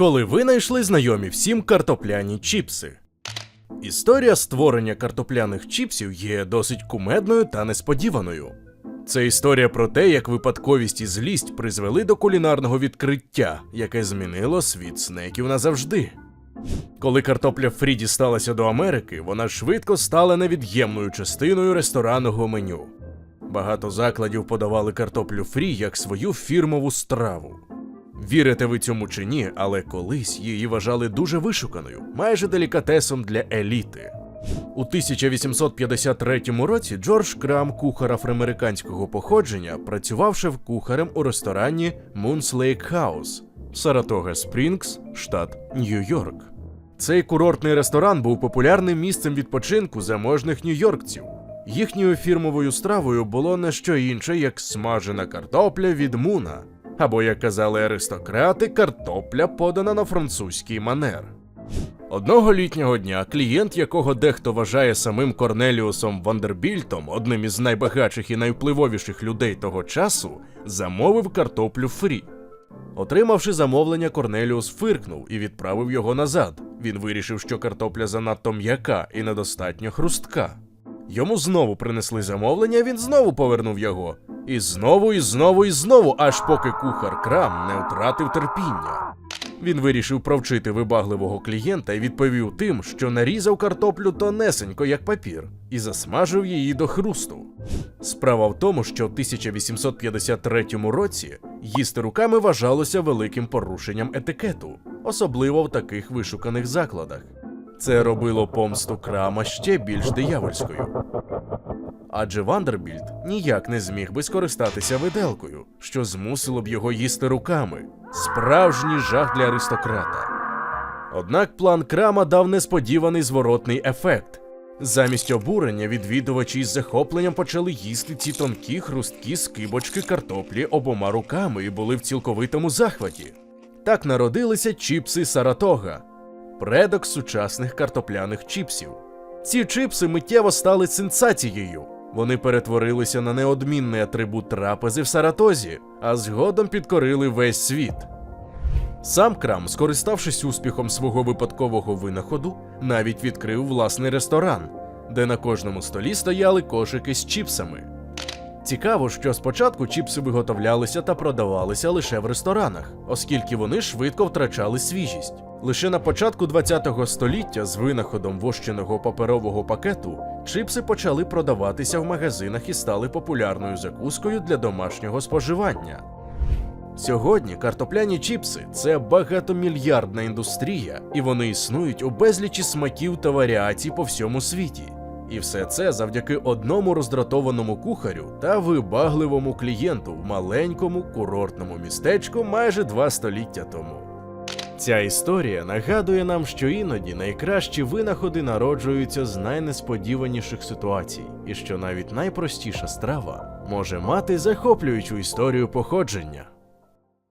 коли винайшли знайомі всім картопляні чіпси. Історія створення картопляних чіпсів є досить кумедною та несподіваною. Це історія про те, як випадковість і злість призвели до кулінарного відкриття, яке змінило світ снеків назавжди. Коли картопля фрі дісталася до Америки, вона швидко стала невід'ємною частиною ресторанного меню. Багато закладів подавали картоплю фрі як свою фірмову страву. Вірите ви цьому чи ні, але колись її вважали дуже вишуканою, майже делікатесом для еліти. У 1853 році Джордж Крам, кухар афроамериканського походження, працював шеф-кухарем у ресторані Moon's Lake House, Саратога Спрінгс, штат Нью-Йорк. Цей курортний ресторан був популярним місцем відпочинку заможних нью-йоркців. Їхньою фірмовою стравою було не що інше, як смажена картопля від муна, або, як казали аристократи, картопля подана на французький манер. Одного літнього дня клієнт, якого дехто вважає самим Корнеліусом Вандербільтом, одним із найбагатших і найвпливовіших людей того часу, замовив картоплю фрі. Отримавши замовлення, Корнеліус фиркнув і відправив його назад. Він вирішив, що картопля занадто м'яка і недостатньо хрустка. Йому знову принесли замовлення, він знову повернув його. І знову, і знову, і знову, аж поки кухар крам не втратив терпіння. Він вирішив провчити вибагливого клієнта і відповів тим, що нарізав картоплю тонесенько, як папір, і засмажив її до хрусту. Справа в тому, що в 1853 році їсти руками вважалося великим порушенням етикету, особливо в таких вишуканих закладах. Це робило помсту крама ще більш диявольською. Адже Вандербільд ніяк не зміг би скористатися виделкою, що змусило б його їсти руками. Справжній жах для аристократа. Однак план крама дав несподіваний зворотний ефект. Замість обурення відвідувачі із захопленням почали їсти ці тонкі хрусткі скибочки картоплі обома руками і були в цілковитому захваті. Так народилися чіпси Саратога, предок сучасних картопляних чіпсів. Ці чипси миттєво стали сенсацією. Вони перетворилися на неодмінний атрибут трапези в Саратозі, а згодом підкорили весь світ. Сам Крам, скориставшись успіхом свого випадкового винаходу, навіть відкрив власний ресторан, де на кожному столі стояли кошики з чіпсами. Цікаво, що спочатку чіпси виготовлялися та продавалися лише в ресторанах, оскільки вони швидко втрачали свіжість. Лише на початку ХХ століття з винаходом вощеного паперового пакету чипси почали продаватися в магазинах і стали популярною закускою для домашнього споживання. Сьогодні картопляні чіпси це багатомільярдна індустрія, і вони існують у безлічі смаків та варіацій по всьому світі. І все це завдяки одному роздратованому кухарю та вибагливому клієнту в маленькому курортному містечку майже два століття тому. Ця історія нагадує нам, що іноді найкращі винаходи народжуються з найнесподіваніших ситуацій, і що навіть найпростіша страва може мати захоплюючу історію походження.